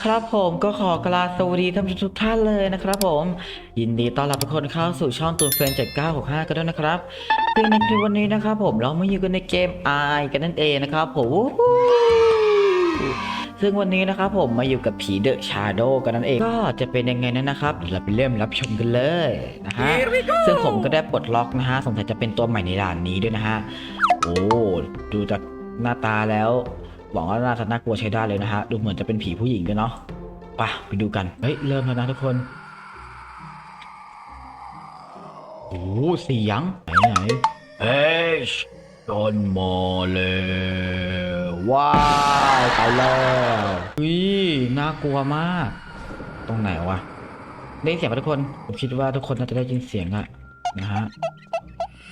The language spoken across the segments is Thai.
นะครับผมก็ขอกราบสวัสดีท่านผู้ชมทุกท่านเลยนะครับผม ยินดีต้อนรับทุกคนเข้าสู่ช่องตูนเฟรนจาก965 กันด้วยนะครับซึ่งในคลิปวันนี้นะครับผมเรามาอยู่กันในเกม i กันนั่นเองนะครับผมวู้ฮู้ซึ่งวันนี้นะครับผมมาอยู่กับผีเดอะชาโดกันนั่นเองก็จะเป็นยังไงนั้นนะครับเดี๋ยวเราไปเริ่มรับชมกันเลยนะฮะซึ่งผมก็ได้ปลดล็อกนะฮะสงสัยจะเป็นตัวใหม่ในด่านนี้ด้วยนะฮะโอ้ดูจากหน้าตาแล้ว หวังว่าน่าจะน่ากลัวใช้ได้เลยนะฮะ ดูเหมือนจะเป็นผีผู้หญิงด้วยเนาะไปไปดูกัน เฮ้ย เริ่มแล้วนะทุกคน โอ้เสียง ไหนไหนเฮ้ยจนมาเลยว้าวไปแล้วอุ้ยน่ากลัวมาก ตรงไหนวะ ได้ยินเสียงปะทุกคน ผมคิดว่าทุกคนน่าจะได้ยินเสียงอะนะฮะ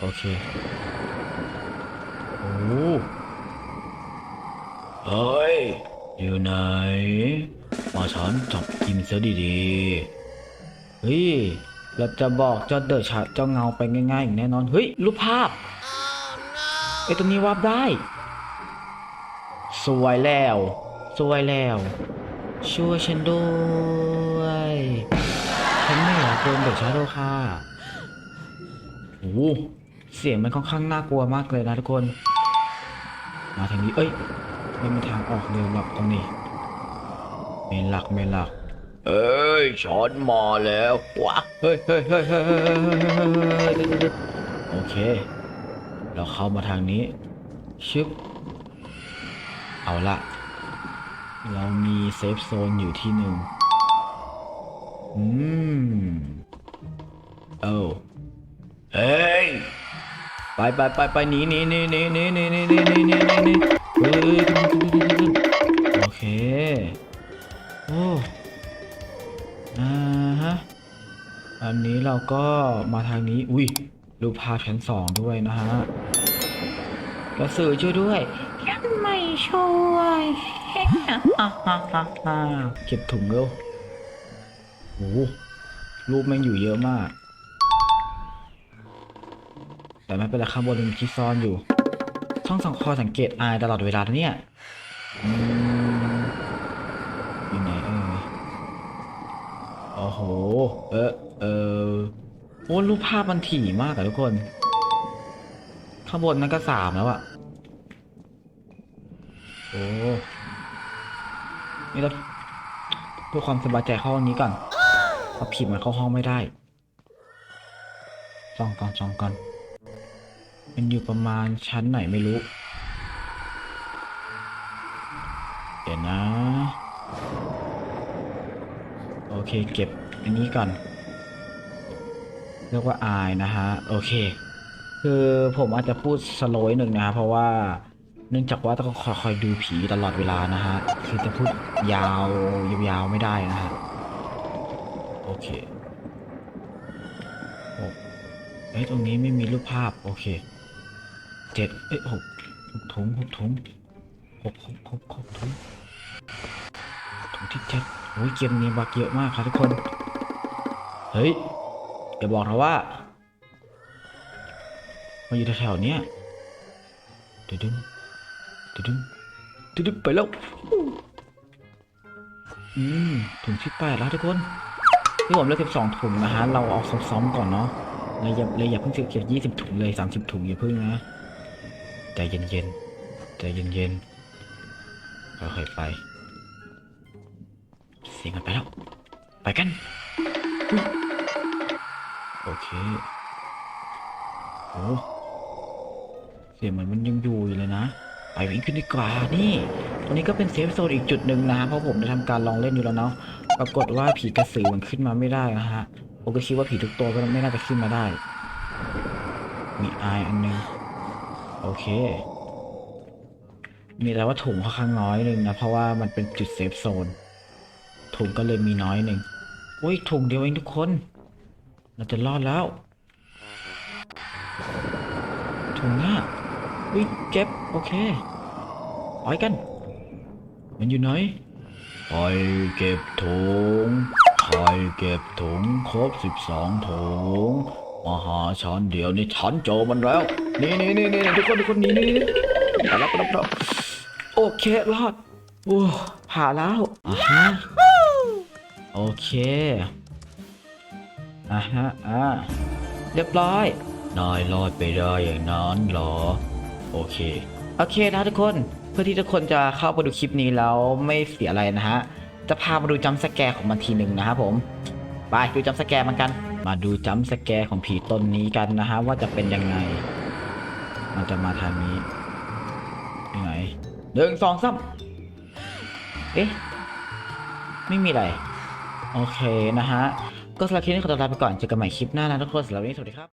โอเค โอ้ เฮ้ย อยู่ไหน มาฉันจับกินซะดีๆ เฮ้ย เราจะบอกเจ้าเดอะชาเจ้าเงาไปง่ายๆอย่างแน่นอน เฮ้ย รูปภาพไอ้ตรงนี้วาบได้ สวยแล้ว สวยแล้ว ช่วยฉันด้วย ฉันไม่อยากโดนเดอะชาโดค่ะโอ้เสียงมันค่อนข้างน่ากลัวมากเลยนะทุกคน มาทางนี้ เอ้ย ไม่มีทางออกเดินหรอกตรงนี้ เมนหลักเมนหลัก เอ้ยช้อนมาแล้วว้าเฮ้ยเฮ้ยเฮ้ยเฮ้ยเฮ้ยเฮ้ยเฮ้ยเฮ้ยเฮ้ยโอเค เราเข้ามาทางนี้ ชึบ เอาละ เรามีเซฟโซนอยู่ที่หนึ่งอืมเอ้าเฮ้ย ไปไปไปไปหนีหนีหนีหนีหนีหนีหนีหนีหนีหนีหนีหนีเฮ้ยขึ้นขึ้นขึ้น ก็มาทางนี้ อุ้ยรูปภาพชั้นสองด้วยนะฮะกระสือช่วยด้วยฉันไม่ช่วยเก็บถุงเร็วโอ้โหรูปแม่งอยู่เยอะมาก แต่ไม่เป็นไรข้างบนมีที่ซ่อนอยู่ช่องสังคอสังเกตอายตลอดเวลานะเนี่ยอืมอยู่ไหนเออ โอ้โห เออเออโอ้รูปภาพมันถี่มากอะทุกคน ข้างบนนั่นก็สามแล้วอะโอ้นี่เราเพื่อความสบายใจเข้าห้องนี้ก่อนเพราะผีมันเข้าห้องไม่ได้จองก่อนจองก่อนมันอยู่ประมาณชั้นไหนไม่รู้ เดี๋ยวนะ โอ เคเก็บอันนี้ก่อน เรียกว่าอายนะฮะ โอเค คือผมอาจจะพูดสโลยหนึ่งนะฮะ เพราะว่าเนื่องจากว่าต้องคอยคอยดูผีตลอดเวลานะฮะ คือจะพูดยาวยาวๆไม่ได้นะฮะ โอเคหกเอ้ยตรงนี้ไม่มีรูปภาพ โอเคเจ็ดเอ้ยหกหกถุงหกถุงหกหกหกหกถุง ถุงที่เจ็ดโอ้ยเกมนี้บักเยอะมากครับทุกคน เฮ้ยอย่าบอกนะว่ามาอยู่แถวๆเนี้ยดึดึงดึดึงดึดึงไปแล้ว อืมถุงที่แปดแล้วทุกคนที่ผมเลือกสิบสองถุงนะฮะ เราเอาซ้อมๆก่อนเนาะเลยอย่าเลยอย่าเพิ่งเก็บยี่สิบถุงเลยสามสิบถุงอย่าเพิ่งนะใจเย็นๆใจเย็นๆค่อยๆไป เสียงกันไปแล้ว ไปกัน โอเคโอ้เสียงเหมือนมันยังอยู่อยู่เลยนะ ไปวิ่งขึ้นดีกว่านี่ตรงนี้ก็เป็นเซฟโซนอีกจุดหนึ่งนะเพราะผมได้ทำการลองเล่นอยู่แล้วเนาะปรากฏว่าผีกระสือมันขึ้นมาไม่ได้นะฮะผมก็คิดว่าผีทุกตัวก็ไม่น่าจะขึ้นมาได้ มีอายอันนึงโอเค มีแต่ว่าถุงค่อนข้างน้อยหนึ่งนะ เพราะว่ามันเป็นจุดเซฟโซน ถุงก็เลยมีน้อยหนึ่งโอ้ยถุงเดียวเองทุกคน เราจะรอดแล้ว ถุงอะอุ้ยเจ็บ โอเคไปกัน มันอยู่ไหนใครเก็บถุงใครเก็บถุงครบสิบสองถุงมาหาฉันเดี๋ยวนี้ฉันเจอมันแล้ว นี่นี่นี่นี่ทุกคนทุกคนนี่นี่นี่ไปแล้วไปแล้วไปแล้วโอเครอดโอ้ผ่าแล้วอ่าฮะ โอเคอะฮะอ่าเรียบร้อยนายรอดไปได้อย่างนั้นเหรอ โอเค โอเคนะทุกคนเพื่อที่ทุกคนจะเข้าไปดูคลิปนี้แล้วไม่เสียอะไรนะฮะ จะพามาดูจัมป์สแกร์ของมันทีหนึ่งนะครับผม ไปดูจัมป์สแกร์มันกัน มาดูจัมป์สแกร์ของผีตนนี้กันนะฮะว่าจะเป็นยังไง มันจะมาทางนี้ยังไงหนึ่งสองสามเอ๊ะ ไม่มีอะไร โอเคนะฮะ ก็สำหรับคลิปนี้ขอตัวลาไปก่อน เจอกันใหม่คลิปหน้านะทุกคนสำหรับวันนี้สวัสดีครับ